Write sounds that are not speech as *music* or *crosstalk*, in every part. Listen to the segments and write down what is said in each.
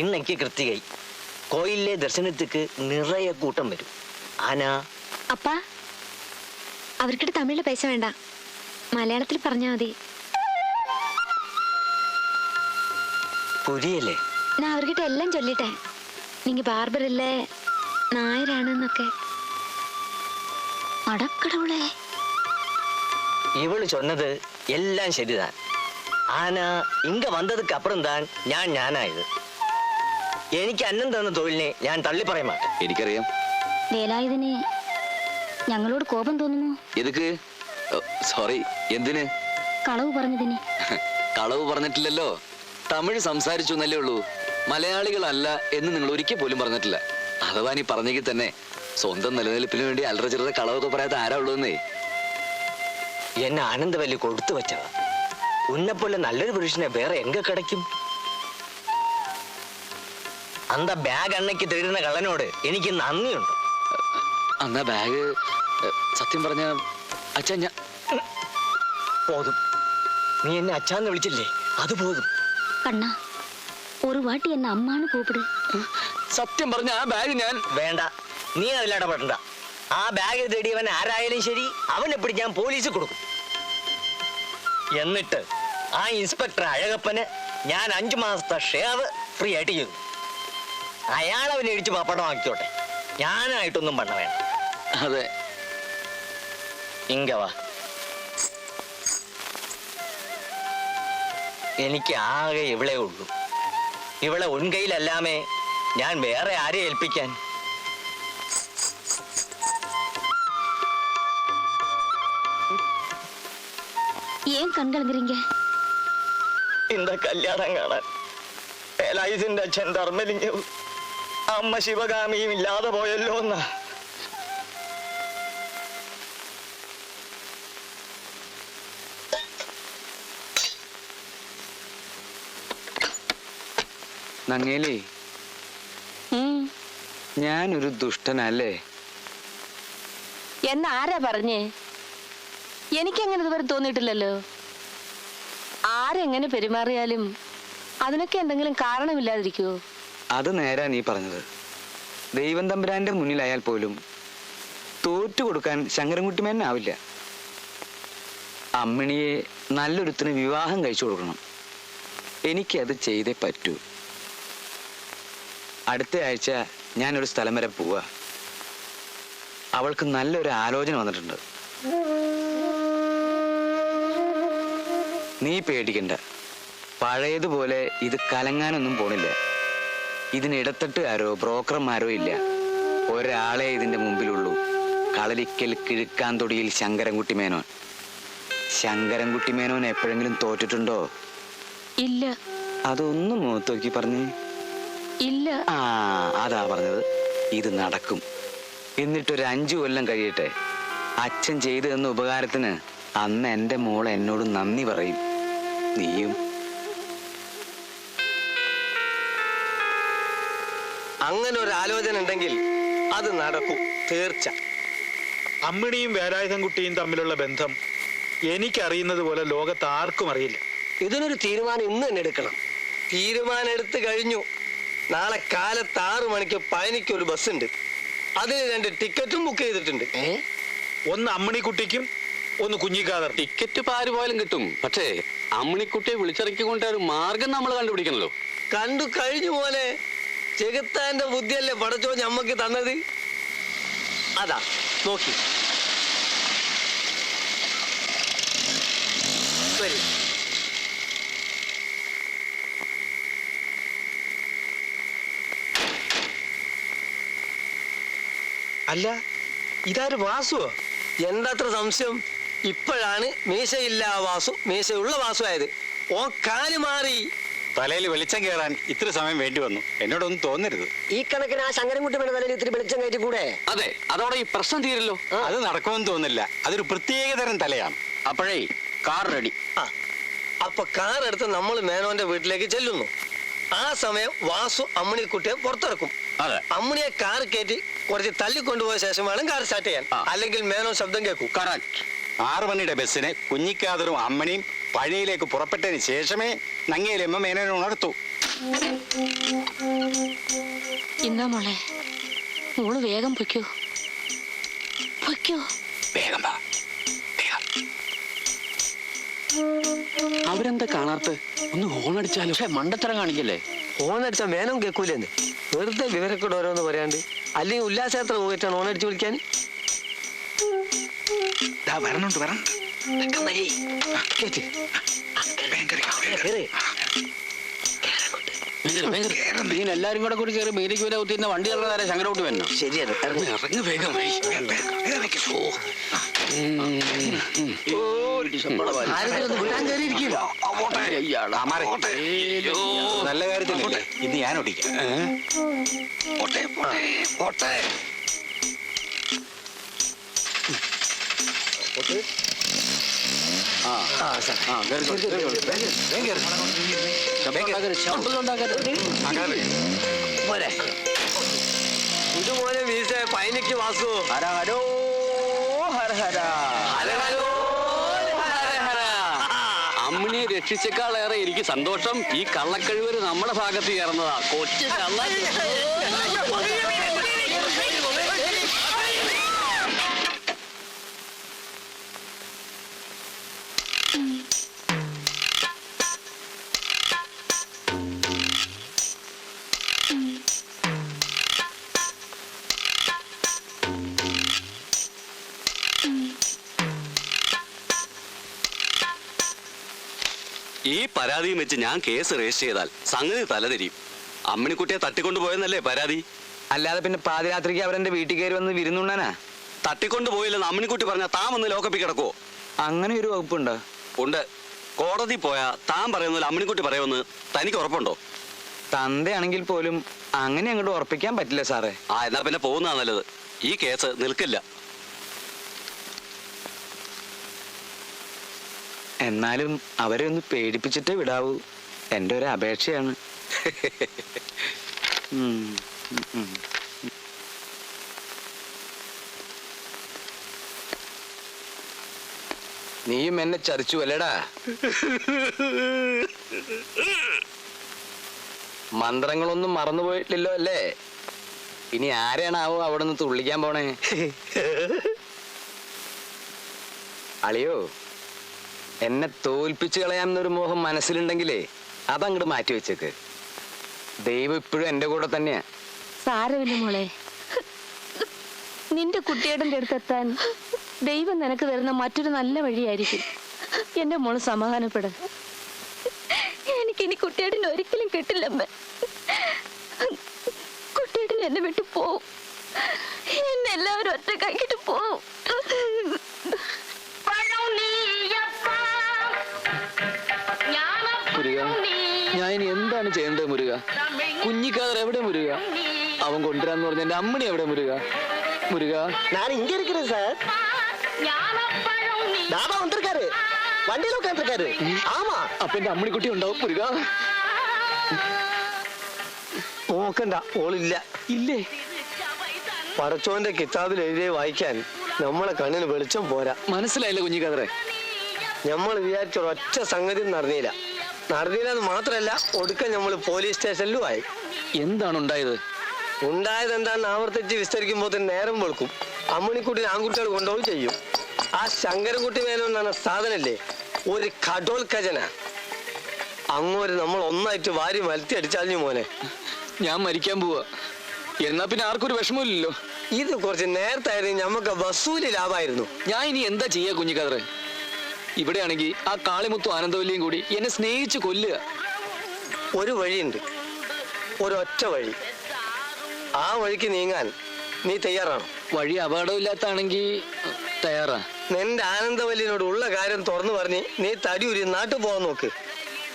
ഇന്നെനിക്ക് കൃത്യമായി കോയിലെ ദർശനത്തിക്ക് നിറയെ കൂട്ടം വരും. ആന അപ്പ അവർക്കിട്ട് തമിഴിൽ പൈസ വേണ്ട. മലയാളത്തിൽ പറഞ്ഞാ മതി. പുരിയല്ലേ? ഞാൻ അവർക്കിട്ട് എല്ലാം ചൊല്ലിട്ടെ. നിങ്ങൾ ബാർബറല്ലേ നായരാണെന്നൊക്കെ. അടക്കടവളെ. ഇവൾ ചൊന്നത് എല്ലാം ശരിതാ ആന ഇങ്ക വന്നതുക്ക് താൻ ഞാൻ ഞാനായത്. എനിക്ക് അന്നം തന്ന തൊഴിലിനെ ഞാൻ തള്ളി പറയാൻ മാട്ടേൻ എനിക്കറിയാം. വേലായുധന് ഞങ്ങളോട് കോപം തോന്നുന്നു. എതുക്ക്? സോറി എന്തിന്? കളവ് പറഞ്ഞതിന്. കളവ് പറഞ്ഞിട്ടില്ലല്ലോ. തമിഴ് സംസാരിച്ചു എന്നല്ലേ ഉള്ളൂ. മലയാളികളല്ല എന്ന് നിങ്ങൾ ഒരിക്കൽ പോലും പറഞ്ഞിട്ടില്ല. അഥവാ നീ പറഞ്ഞെങ്കിൽ തന്നെ സ്വന്തം നിലനിൽപ്പിന് വേണ്ടി അലറ ചെറുത കളവൊക്കെ പറയാത്ത ആരാ ഉള്ളൂന്നേ? എന്നെ ആനന്ദവല്ലി കൊടുത്തു വെച്ചതാ. ഉന്നെപ്പോലെ നല്ലൊരു പുരുഷനെ വേറെ എങ്ക കിടക്കും? അന്ത ബാഗ് അണ്ണയ്ക്ക് തരുന്ന കള്ളനോട് എനിക്ക് നന്ദിയുണ്ട്. അന്ന ബാഗ് സത്യം പറഞ്ഞ അച്ഛൻ ഞാൻ പോതും. നീ എന്നെ അച്ഛാന്ന് വിളിച്ചില്ലേ? അത് പോതും. കണ്ണ ഒരു വാട്ടി എന്നെ അമ്മാണ് കൂപ്പിട് സത്യം പറഞ്ഞ ആ ബാഗ് ഞാൻ വേണ്ട. നീ അതിൽ ഇടപെടണ്ട. ആ ബാഗ് തേടിയവൻ ആരായാലും ശരി അവനെ പിടിക്കാൻ പോലീസ് കൊടുക്കും. എന്നിട്ട് ആ ഇൻസ്പെക്ടർ അഴകപ്പന് ഞാൻ അഞ്ചു മാസത്തെ ഷേവ് ഫ്രീ ആയിട്ട് ചെയ്തു. അയാൾ അവനെ ഇടിച്ച് പാപ്പടം വാങ്ങിക്കോട്ടെ. ഞാനായിട്ടൊന്നും പണ്ട വേണം അതെ. ഇങ്കവാ എനിക്ക് ആകെ ഇവിടെ ഉള്ളൂ. ഇവിടെ ഉൺകൈയിലല്ലാമേ ഞാൻ വേറെ ആരെ ഏൽപ്പിക്കാൻ? എന്താ കല്യാണം കാണാൻ? അച്ഛൻ ധർമ്മലിംഗവും അമ്മ ശിവഗാമിയും ഇല്ലാതെ പോയല്ലോ എന്നാ. നങ്ങേലി ഞാനൊരു ദുഷ്ടനല്ലേ? എന്ന് ആരാ പറഞ്ഞേ? എനിക്കങ്ങനെ ഇതുവരെ തോന്നിയിട്ടില്ലല്ലോ. ആരെങ്ങനെ പെരുമാറിയാലും അതിനൊക്കെ എന്തെങ്കിലും കാരണമില്ലാതിരിക്കുവോ? അത് നേരാ നീ പറഞ്ഞത്. ദൈവം തമ്പുരാന്റെ മുന്നിലായാൽ പോലും തോറ്റു കൊടുക്കാൻ ശങ്കരൻകുട്ടിമേനാവില്ല അമ്മിണിയെ നല്ലൊരുത്തിന് വിവാഹം കഴിച്ചു കൊടുക്കണം. എനിക്കത് ചെയ്തേ പറ്റൂ. അടുത്ത ആഴ്ച ഞാനൊരു സ്ഥലം വരെ പോവാ. അവൾക്ക് നല്ലൊരു ആലോചന വന്നിട്ടുണ്ട്. നീ പേടിക്കണ്ട. പഴയതുപോലെ ഇത് കലങ്ങാനൊന്നും പോണില്ല. ഇതിന് ഇടത്തട്ടുകാരോ ബ്രോക്കർമാരോ ഇല്ല. ഒരാളെ ഇതിന്റെ മുമ്പിലുള്ളൂ. കളരിക്കൽ കിഴുക്കാന്തൊടിയിൽ ശങ്കരൻകുട്ടി മേനോൻ. ശങ്കരൻകുട്ടി മേനോൻ എപ്പോഴെങ്കിലും തോറ്റിട്ടുണ്ടോ? ഇല്ല. അതൊന്നും മുഖത്ത് നോക്കി പറഞ്ഞേ. ഇല്ല. ആ അതാ പറഞ്ഞത്. ഇത് നടക്കും. എന്നിട്ടൊരു അഞ്ചു കൊല്ലം കഴിയട്ടെ. അച്ഛൻ ചെയ്തു തന്ന ഉപകാരത്തിന് അന്ന് എന്റെ മോൾ എന്നോട് നന്ദി പറയും. നീയും അങ്ങനെ ഒരു ആലോചന ഉണ്ടെങ്കിൽ അത് നടക്കും. തീർച്ച. അമ്മിണിയും വേലായുധൻകുട്ടിയും തമ്മിലുള്ള ബന്ധം എനിക്കറിയുന്നത് പോലെ ലോകത്ത് ആർക്കും അറിയില്ല. ഇതിനൊരു തീരുമാനം ഇന്ന് തന്നെ എടുക്കണം. തീരുമാനം എടുത്തു കഴിഞ്ഞു. നാളെ കാലത്ത് ആറു മണിക്ക് പഴനിക്ക് ഒരു ബസ് ഉണ്ട് അതിന് രണ്ട് ടിക്കറ്റും ബുക്ക് ചെയ്തിട്ടുണ്ട്. ഒന്ന് അമ്മിണിക്കുട്ടിക്കും ഒന്ന് കുഞ്ഞിക്കാതർ. ടിക്കറ്റ് പാര് പോലും പോയാലും കിട്ടും. പക്ഷേ അമ്മിണിക്കുട്ടിയെ വിളിച്ചിറക്കി ഒരു മാർഗം നമ്മൾ കണ്ടുപിടിക്കണല്ലോ. കണ്ടു കഴിഞ്ഞു പോലെ ചെകുത്താന്റെ ബുദ്ധിയല്ലേ പടച്ചോ ഞമ്മക്ക് തന്നത്? അതാ നോക്കി. അല്ല ഇതാര് വാസുവോ? എന്താത്ര സംശയം? ഇപ്പോഴാണ് മീശയില്ല വാസു മീശയുള്ള വാസു ആയത് ഓ കാൽ മാറി. തലയിൽ വെളിച്ചം കയറാൻ ഇത്ര സമയം വേണ്ടി വന്നു. എന്നോടൊന്നും തോന്നരുത്. ഈ കണക്കിന് ആ ശങ്കരൻകുട്ടി വേണ്ട തലയിൽ ഇത്തിരി വെളിച്ചം കയറ്റി കൂടെ? അതെ അതോടെ ഈ പ്രശ്നം തീരല്ലോ. അത് നടക്കുമെന്ന് തോന്നില്ല. അതൊരു പ്രത്യേക തരം തലയാണ്. അപ്പോഴേ കാർ റെഡി ആ അപ്പൊ കാർ എടുത്ത് നമ്മൾ മേനോന്റെ വീട്ടിലേക്ക് ചെല്ലുന്നു. ആ സമയം വാസു അമ്മണിക്കുട്ടിയെ പുറത്തിറക്കും. അതെ. അമ്മണിയെ കാർ കയറ്റി കുറച്ച് തല്ലിക്കൊണ്ടുപോയ ശേഷം വേണം കാർ സ്റ്റാർട്ട് ചെയ്യാൻ. അല്ലെങ്കിൽ മേനോൻ ശബ്ദം കേൾക്കും. കറക്റ്റ് ആറ് മണിയുടെ ബസ്സിന് കുഞ്ഞിക്കാതറും അമ്മണിയും പഴനിയിലേക്ക് പുറപ്പെട്ടതിന് ശേഷമേ നങ്ങേലമ്മ മേനോനെ ഉണർത്തു. ഇന്നാ മോളെ മോൾ വേഗം പൊയ്ക്കോ. പൊയ്ക്കോ. വേഗം വാ. വേഗം. അവരെന്താ കാണാത്ത ഒന്ന് ഹോൺ അടിച്ചാലോ? പക്ഷെ മണ്ടത്തരം കാണിക്കല്ലേ? ഓണടിച്ച മേനം കേൾക്കൂലെന്ന് വെറുതെ വിവരക്കൂടെ ഓരോന്ന് പറയാണ്ട്. അല്ലെങ്കിൽ ഉല്ലാസയാത്ര പോയിട്ടാണ് ഓണടിച്ച് വിളിക്കാൻ വരണുണ്ട് വരണം. കേറ്റ്. നീ എല്ലാരും കൂടെ കൂടി കയറി മീനിക്ക് വരെ കുത്തിരുന്ന വണ്ടി നേരെ ശങ്കരോട്ട് വരണം ശരിയാണ് ഇറങ്ങ്. വേഗം നല്ല കാര്യത്തിലല്ലേ? ഇന്ന് ഞാൻ ഓടിക്കാം പോരെ ഇതുപോലെ വീസ പൈനക്ക് വാസു. ഹരോ ഹര ഹര ഹരഹരോ, ഹരഹര. അമ്മിണിയെ രക്ഷിച്ചേക്കാളേറെ എനിക്ക് സന്തോഷം. ഈ കള്ളക്കഴിവര് നമ്മുടെ ഭാഗത്ത് ചേർന്നതാ. കൊച്ചു കള്ള *laughs* ഈ പരാതിയും വെച്ച് ഞാൻ കേസ് രജിസ്റ്റർ ചെയ്താൽ സംഗതി തലതിരിയും. അമ്മിണിക്കുട്ടിയെ തട്ടിക്കൊണ്ടുപോയെന്നല്ലേ പരാതി? അല്ലാതെ പിന്നെ പാതിരാത്രിക്ക് അവരെന്റെ വീട്ടിൽ കയറി വന്ന് വിരുന്നുണ്ണാനാ? തട്ടിക്കൊണ്ടുപോയില്ലെന്ന് അമ്മിണിക്കുട്ടി പറഞ്ഞാൽ താൻ വന്ന് ലോക്കപ്പിൽ കിടക്കുവോ? അങ്ങനെ ഒരു വകുപ്പുണ്ടോ? ഉണ്ട്. കോടതി പോയാ താൻ പറയുന്ന അമ്മിണിക്കുട്ടി പറയുമെന്ന് തനിക്ക് ഉറപ്പുണ്ടോ? തന്തയാണെങ്കിൽ പോലും അങ്ങനെ അങ്ങോട്ട് ഉറപ്പിക്കാൻ പറ്റില്ല സാറേ. ആ എന്നാ പിന്നെ പോകുന്നതാ നല്ലത്. ഈ കേസ് നിൽക്കില്ല. എന്നാലും അവരെ ഒന്ന് പേടിപ്പിച്ചിട്ടേ വിടാവൂ. എന്റെ ഒരു അപേക്ഷയാണ്. നീയും എന്നെ ചതിച്ചു അല്ലേടാ? മന്ത്രങ്ങളൊന്നും മറന്നുപോയിട്ടില്ലോ അല്ലേ? ഇനി ആരെയാണാവോ അവിടെ നിന്ന് തുള്ളിക്കാൻ പോണേ? അളിയോ എന്നെ തോൽപ്പിച്ചു കളയാമെന്നൊരു മോഹം മനസ്സിലുണ്ടെങ്കിലേ അതങ്ങോട്ട് മാറ്റി വെച്ചേക്ക്. ദൈവം ഇപ്പോഴും എന്റെ കൂടെ തന്നെയാ. സാരമില്ല മോളെ. നിന്റെ കുട്ടിയുടെ അടുത്തെത്താൻ ദൈവം നിനക്ക് തരുന്ന മറ്റൊരു നല്ല വഴിയായിരിക്കും. എന്റെ മോൾ സമാധാനപ്പെടും. എനിക്കിനി കുട്ടിയുടെ ഒരിക്കലും കിട്ടില്ലമ്മ. കുട്ടിയുടെ എന്നെ വിട്ടു പോവും. എന്നെല്ലാവരും ഒറ്റക്കാക്കിട്ട് പോവും. പറഞ്ഞ എന്റെ അമ്മണി എവിടെ മുരുക മുരുക நான் இங்க இருக்கிறேன் சார் தாபா வந்திருக்காரு வண்டியில உட்காந்துருக்காரு ஆமா അപ്പൊ എന്റെ അമ്മണിക്കുട്ടി ഉണ്ടാവും മുരുക നോക്കണ്ട ഓളില്ല ഇല്ലേ പടച്ചോന്റെ കിതാബിൽ എഴുതിയ വായിക്കാൻ നമ്മളെ കണ്ണിന് വെളിച്ചം പോരാ മനസ്സിലായില്ല കുഞ്ഞിക്കാതറെ നമ്മൾ വിചാരിച്ച ഒറ്റ സംഗതി നടന്നില്ല നടന്നില്ല എന്ന് മാത്രല്ല ഒടുക്കം നമ്മൾ പോലീസ് സ്റ്റേഷനിലും ആയി എന്താണ് ഉണ്ടായത് ഉണ്ടായത് എന്താണെന്ന് ആവർത്തിച്ച് വിസ്തരിക്കുമ്പോൾ തന്നെ നേരം വെളുക്കും. അമ്മണിക്കുട്ടി ആൺകുട്ടികൾ കൊണ്ടുപോയി ചെയ്യും. ആ ശങ്കരൻകുട്ടി മേനോൻ എന്ന് സാധനല്ലേ? ഒരു കടോൽ ഖജന. അങ്ങോട്ട് നമ്മൾ ഒന്നായിട്ട് വാരി മലത്തി അടിച്ചാലും മോനെ. ഞാൻ മരിക്കാൻ പോവാ. എന്നാ പിന്നെ ആർക്കൊരു വിഷമമില്ലല്ലോ. ഇത് കുറച്ച് നേരത്തായിരുന്നു നമുക്ക് വസൂലി ലാഭമായിരുന്നു ഞാൻ ഇനി എന്താ ചെയ്യാ കുഞ്ഞിക്കാതറെ? ഇവിടെയാണെങ്കിൽ ആ കാളിമുത്തും ആനന്ദവല്ലിയും കൂടി എന്നെ സ്നേഹിച്ച് കൊല്ലുക. ഒരു വഴിയുണ്ട്. ഒരൊറ്റ വഴി. ആ വഴിക്ക് നീങ്ങാൻ നീ തയ്യാറാണോ? വഴി അപകടമില്ലാത്താണെങ്കിൽ തയ്യാറാ. നിന്റെ ആനന്ദവല്ലിനോട് ഉള്ള കാര്യം തുറന്നു പറഞ്ഞ് നീ തടിയൂരി നാട്ടിൽ പോകാൻ നോക്ക്.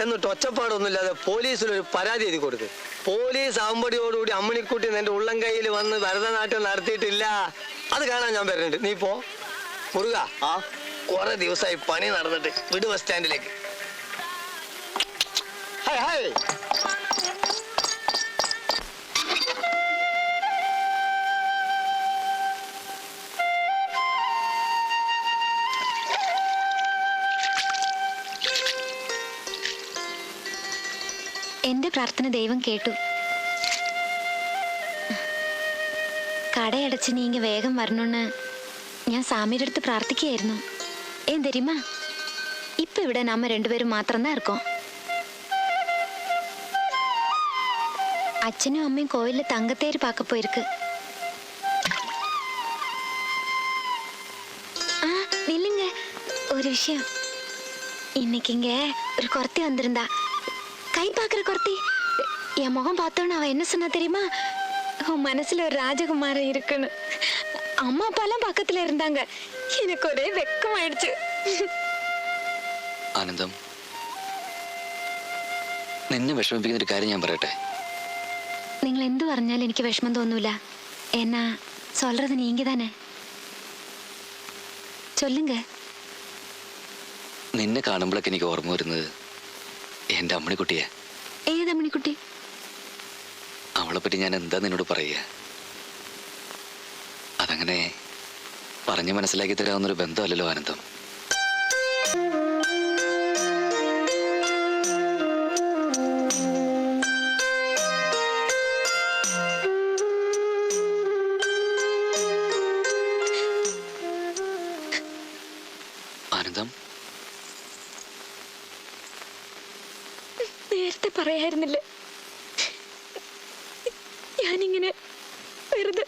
എന്നിട്ട് ഒച്ചപ്പാടൊന്നുമില്ലാതെ പോലീസിൽ ഒരു പരാതി എഴുതി കൊടുക്ക്. പോലീസ് ആവുമ്പടിയോടുകൂടി അമ്മണിക്കുട്ടി നിന്റെ ഉള്ളം കയ്യിൽ വന്ന് ഭരതനാട്യം നടത്തിയിട്ടില്ല. അത് കാണാൻ ഞാൻ വരുന്നുണ്ട്. നീ പോ. മുറുക ആ. കുറെ ദിവസമായി പണി നടന്നിട്ട് വിട് ബസ് സ്റ്റാൻഡിലേക്ക്. Hi hi. എന്റെ പ്രാർത്ഥന ദൈവം കേട്ടു കടയടച്ച് നീ ഇങ്ങ വേഗം വരണമെന്ന് ഞാൻ സാമിയുടെ അടുത്ത് പ്രാർത്ഥിക്കുകയായിരുന്നു ഏൻ തെരിയുമാ ഇപ്പൊ ഇവിടെ നമ്മ രണ്ടുപേരും മാത്രം தான் இருக்கோம் அச்சனும் அம்மையும் கோயில்ல தங்கத்தேர் பார்க்க போயிருக்கு ஆ நில்லுங்க ஒரு விஷயம் இன்னைக்கு இங்க ஒரு குறத்தி வந்திருந்தா கை பார்க்குற குறத்தி என் முகம் பார்த்தோன்னு அவ என்ன சொன்னா தெரியுமா உன் மனசுல ஒரு ராஜகுமாரன் இருக்குன்னு அம்மா அப்பாலாம் பக்கத்துல இருந்தாங்க எனக்கு ஒரே வெக்கமாயிடுச்சு ആനന്ദം നിന്നെ വിഷമിപ്പിക്കുന്ന ഒരു കാര്യം ഞാൻ പറയട്ടെ നിങ്ങൾ എന്തു പറഞ്ഞാലും എനിക്ക് വിഷമം തോന്നൂല എന്നാ சொல்றது நீங்க தானே சொல்லுங்க നിന്നെ കാണുമ്പോഴൊക്കെ എനിക്ക് ഓർമ്മ വരുന്നത് എന്റെ അമ്മണിക്കുട്ടിയെ. ഏതമ്മണിക്കുട്ടി അവളെ പറ്റി ഞാൻ എന്താ നിന്നോട് പറയുക? അതങ്ങനെ പറഞ്ഞു മനസ്സിലാക്കി തരാവുന്നൊരു ബന്ധമല്ലല്ലോ ആനന്ദം. ഞാനിങ്ങനെ വെറുതെ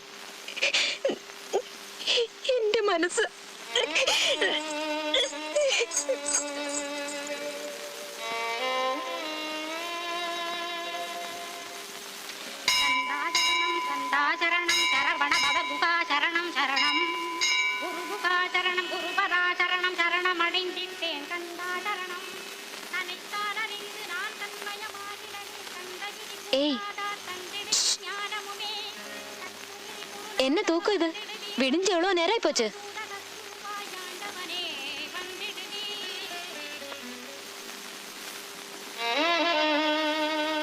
എന്റെ മനസ്സ് എന്നെ തൂക്കു ഇത്? விடிஞ்சு எவ்வளோ நேரம் போச்சு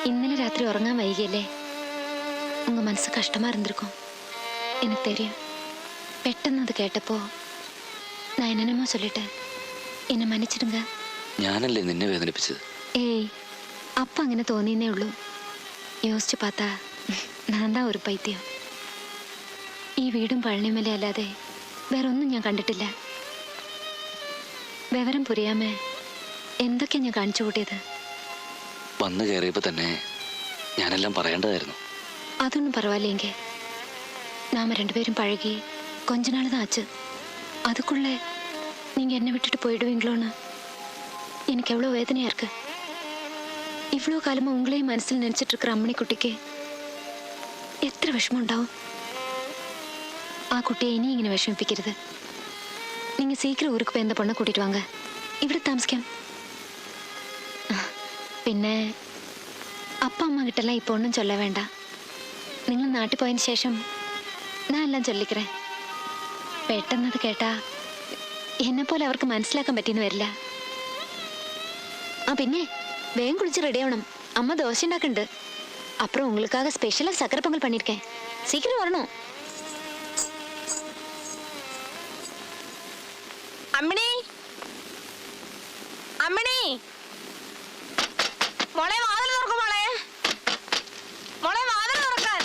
ഇന്നലെ രാത്രി ഉറങ്ങാൻ വൈകിയല്ലേ? ഉങ്ങ മനസ്സ് കഷ്ടമായിരുന്നിരിക്കും എനിക്ക് തരും. പെട്ടെന്ന് അത് കേട്ടപ്പോ ഞാൻ ചൊല്ലിട്ട് എന്നെ മന്നിച്ചിടുങ്ക. ഞാനല്ലേ നിന്നെ വേദനിപ്പിച്ചത്? ഏയ് അപ്പ അങ്ങനെ തോന്നിയെന്നേ ഉള്ളൂ. യോസിച്ച് പാത്താ ഞാൻ ഒരു പൈത്യം. ഈ വീടും പഴനിമല അല്ലാതെ വേറൊന്നും ഞാൻ കണ്ടിട്ടില്ല വിവരം പുരിയാമേ എന്തൊക്കെയാ ഞാൻ കാണിച്ചു കൂട്ടിയത് വന്നു കയറിയപ്പോൾ തന്നെ ഞാനെല്ലാം പറയേണ്ടതായിരുന്നു അതൊന്നും പരവായില്ലേങ്ക നാമ രണ്ടുപേരും പഴകി கொஞ்ச நாள் தான் ஆச்சு அதுக்குள்ள நீங்க என்ன விட்டுட்டு போயிடுவீங்களோன்னு எனக்கு எவ்வளோ வேதனையா இருக்கு இவ்வளோ காலமா உங்களையும் மனசில் நினைச்சிட்டு இருக்கிற அம்மணி குட்டிக்கு എത്ര വിഷമം ഉണ്ടാവും ആ കുട്ടിയെ ഇനി ഇങ്ങനെ വിഷമിപ്പിക്കരുത്. നിങ്ങൾ സീക്കിരം ഊർക്ക് പോയി എന്താ പൊണ്ണ കൂട്ടിയിട്ട് വാങ്ങ ഇവിടെ താമസിക്കാം. പിന്നെ അപ്പ അമ്മ കിട്ടല്ല ഇപ്പൊ ഒന്നും ചൊല്ല വേണ്ട. നിങ്ങൾ നാട്ടിൽ പോയതിന് ശേഷം ഞാൻ എല്ലാം ചൊല്ലിക്കറേ. പെട്ടെന്നത് കേട്ടാ എന്നെപ്പോലെ അവർക്ക് മനസ്സിലാക്കാൻ പറ്റിയെന്ന് വരില്ല. ആ പിന്നെ വേഗം കുളിച്ച് ആവണം. അമ്മ ദോശ ഉണ്ടാക്കുന്നുണ്ട്. അപ്പുറം ഉങ്ങൾക്കാകെ ஸ்பெஷலாக സക്കര പൊങ്കൽ പണിയിരിക്കേ சீக்கிரம் വരണോ? അമ്മിണി? അമ്മിണി? മോളെ വാതിൽ തുറക്കും മോളെ. മോളെ വാതിൽ തുറക്കാൻ.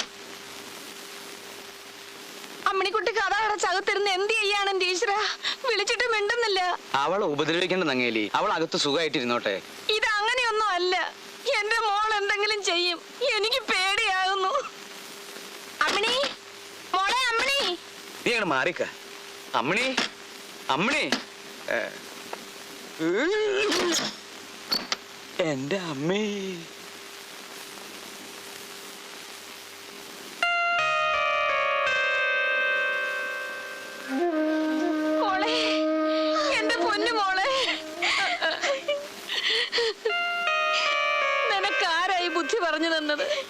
അമ്മിണിക്കുട്ടിക്ക് അതാ അടച്ചകത്തിരുന്ന് എന്ത് ചെയ്യാണ് ഈശ്വര? വിളിച്ചിട്ട് മിണ്ടുന്നില്ല. അവൾ ഉപദ്രവിക്കേണ്ട നങ്ങേലി അവൾ അകത്ത് സുഖമായിട്ടിരുന്നോട്ടെ. ഇത് അങ്ങനെയൊന്നും അല്ല. എന്റെ മോൾ എന്തെങ്കിലും ചെയ്യും. എനിക്ക് പേടിയാകുന്നു. അമ്മിണി? മോളെ അമ്മിണി? നീ അങ്ങോട്ട് മാറിക്ക. അമ്മിണി? അമ്മണി. എന്റെ അമ്മേ. പറഞ്ഞു തന്നത്?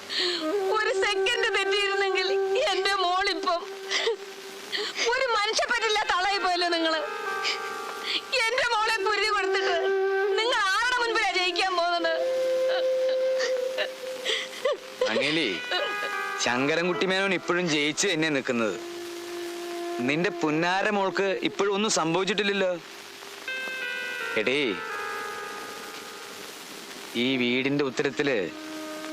ശങ്കരൻകുട്ടി മേനോൻ ഇപ്പോഴും ജയിച്ച് തന്നെ നിൽക്കുന്നത്. നിന്റെ പുന്നാര മോൾക്ക് ഇപ്പോഴും ഒന്നും സംഭവിച്ചിട്ടില്ലല്ലോ. എടേ ഈ വീടിന്റെ ഉത്തരത്തിൽ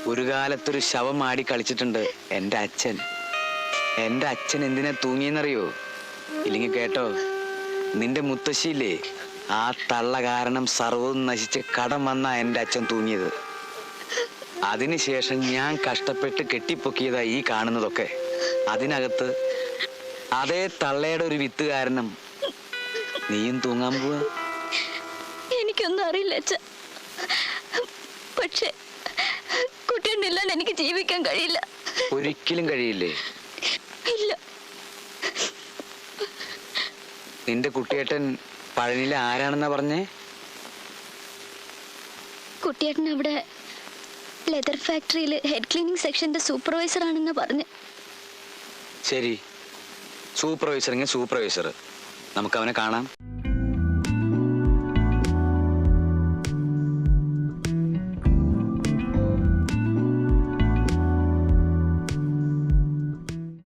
ഒരു കാലത്തൊരു ശവം ആടി കളിച്ചിട്ടുണ്ട് എന്റെ അച്ഛൻ. എന്റെ അച്ഛൻ എന്തിനാ തൂങ്ങിയെന്നറിയോ? ഇല്ലെങ്കിൽ കേട്ടോ നിന്റെ മുത്തശ്ശിയില്ലേ? ആ തള്ള കാരണം സർവവും നശിച്ച് കടം വന്നാ എന്റെ അച്ഛൻ തൂങ്ങിയത്. അതിനുശേഷം ഞാൻ കഷ്ടപ്പെട്ട് കെട്ടിപ്പൊക്കിയതായി ഈ കാണുന്നതൊക്കെ. അതിനകത്ത് അതേ തള്ളയുടെ ഒരു വിത്ത് കാരണം നീയും തൂങ്ങാൻ പോവാ. എനിക്കൊന്നും അറിയില്ല പക്ഷേ പക്ഷെ കുട്ടിയുണ്ടില്ലാണ്ട് എനിക്ക് ജീവിക്കാൻ കഴിയില്ല. ഒരിക്കലും കഴിയില്ലേ? ഇല്ല. നിന്റെ കുട്ടിയേട്ടൻ പഴനിയിലെ ആരാണെന്നാ പറഞ്ഞേ? കുട്ടിയേട്ടൻ അവിടെ ലെതർ ഫാക്ടറിയിൽ ഹെഡ് ക്ലീനിങ് സെക്ഷന്റെ സൂപ്പർവൈസർ ആണെന്ന് പറഞ്ഞു. ശരി. Supervisor supervisor. നമുക്ക് അവനെ കാണാം.